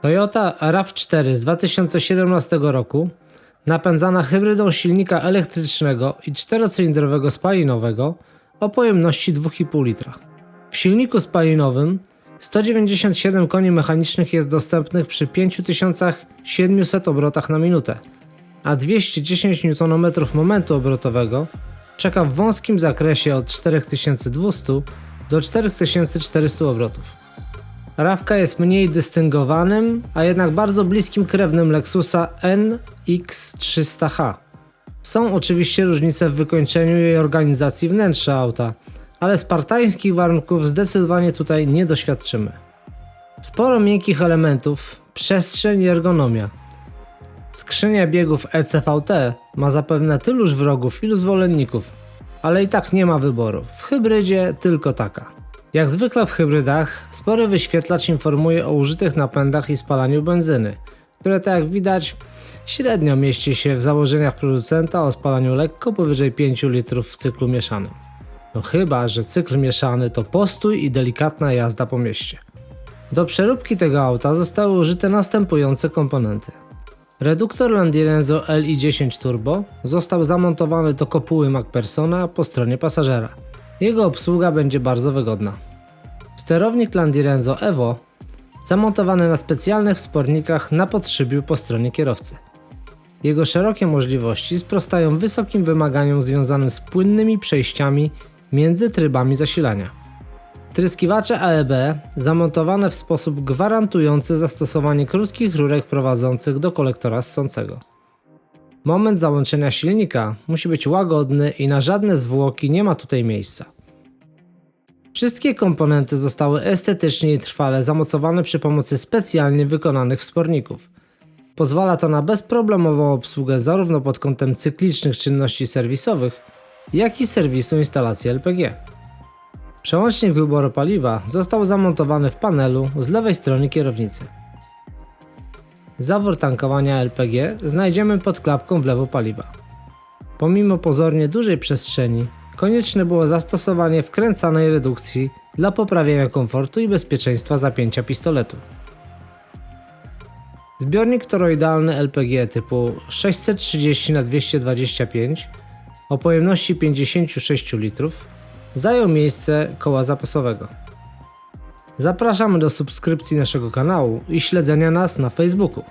Toyota RAV4 z 2017 roku, napędzana hybrydą silnika elektrycznego i czterocylindrowego spalinowego o pojemności 2,5 litra. W silniku spalinowym 197 koni mechanicznych jest dostępnych przy 5700 obrotach na minutę, a 210 Nm momentu obrotowego czeka w wąskim zakresie od 4200 do 4400 obrotów. Rawka jest mniej dystyngowanym, a jednak bardzo bliskim krewnym Lexusa NX300H. Są oczywiście różnice w wykończeniu i organizacji wnętrza auta, ale spartańskich warunków zdecydowanie tutaj nie doświadczymy. Sporo miękkich elementów, przestrzeń i ergonomia. Skrzynia biegów ECVT ma zapewne tyluż wrogów, ilu zwolenników, ale i tak nie ma wyboru. W hybrydzie tylko taka. Jak zwykle w hybrydach, spory wyświetlacz informuje o użytych napędach i spalaniu benzyny, które tak jak widać średnio mieści się w założeniach producenta o spalaniu lekko powyżej 5 litrów w cyklu mieszanym. No chyba, że cykl mieszany to postój i delikatna jazda po mieście. Do przeróbki tego auta zostały użyte następujące komponenty. Reduktor Landirenzo LI10 Turbo został zamontowany do kopuły MacPersona po stronie pasażera. Jego obsługa będzie bardzo wygodna. Sterownik Landirenzo Evo zamontowany na specjalnych wspornikach na podszybiu po stronie kierowcy. Jego szerokie możliwości sprostają wysokim wymaganiom związanym z płynnymi przejściami między trybami zasilania. Tryskiwacze AEB zamontowane w sposób gwarantujący zastosowanie krótkich rurek prowadzących do kolektora ssącego. Moment załączenia silnika musi być łagodny i na żadne zwłoki nie ma tutaj miejsca. Wszystkie komponenty zostały estetycznie i trwale zamocowane przy pomocy specjalnie wykonanych wsporników. Pozwala to na bezproblemową obsługę zarówno pod kątem cyklicznych czynności serwisowych, jak i serwisu instalacji LPG. Przełącznik wyboru paliwa został zamontowany w panelu z lewej strony kierownicy. Zawór tankowania LPG znajdziemy pod klapką w lewo paliwa. Pomimo pozornie dużej przestrzeni, konieczne było zastosowanie wkręcanej redukcji dla poprawienia komfortu i bezpieczeństwa zapięcia pistoletu. Zbiornik toroidalny LPG typu 630 na 225 o pojemności 56 litrów zajął miejsce koła zapasowego. Zapraszamy do subskrypcji naszego kanału i śledzenia nas na Facebooku.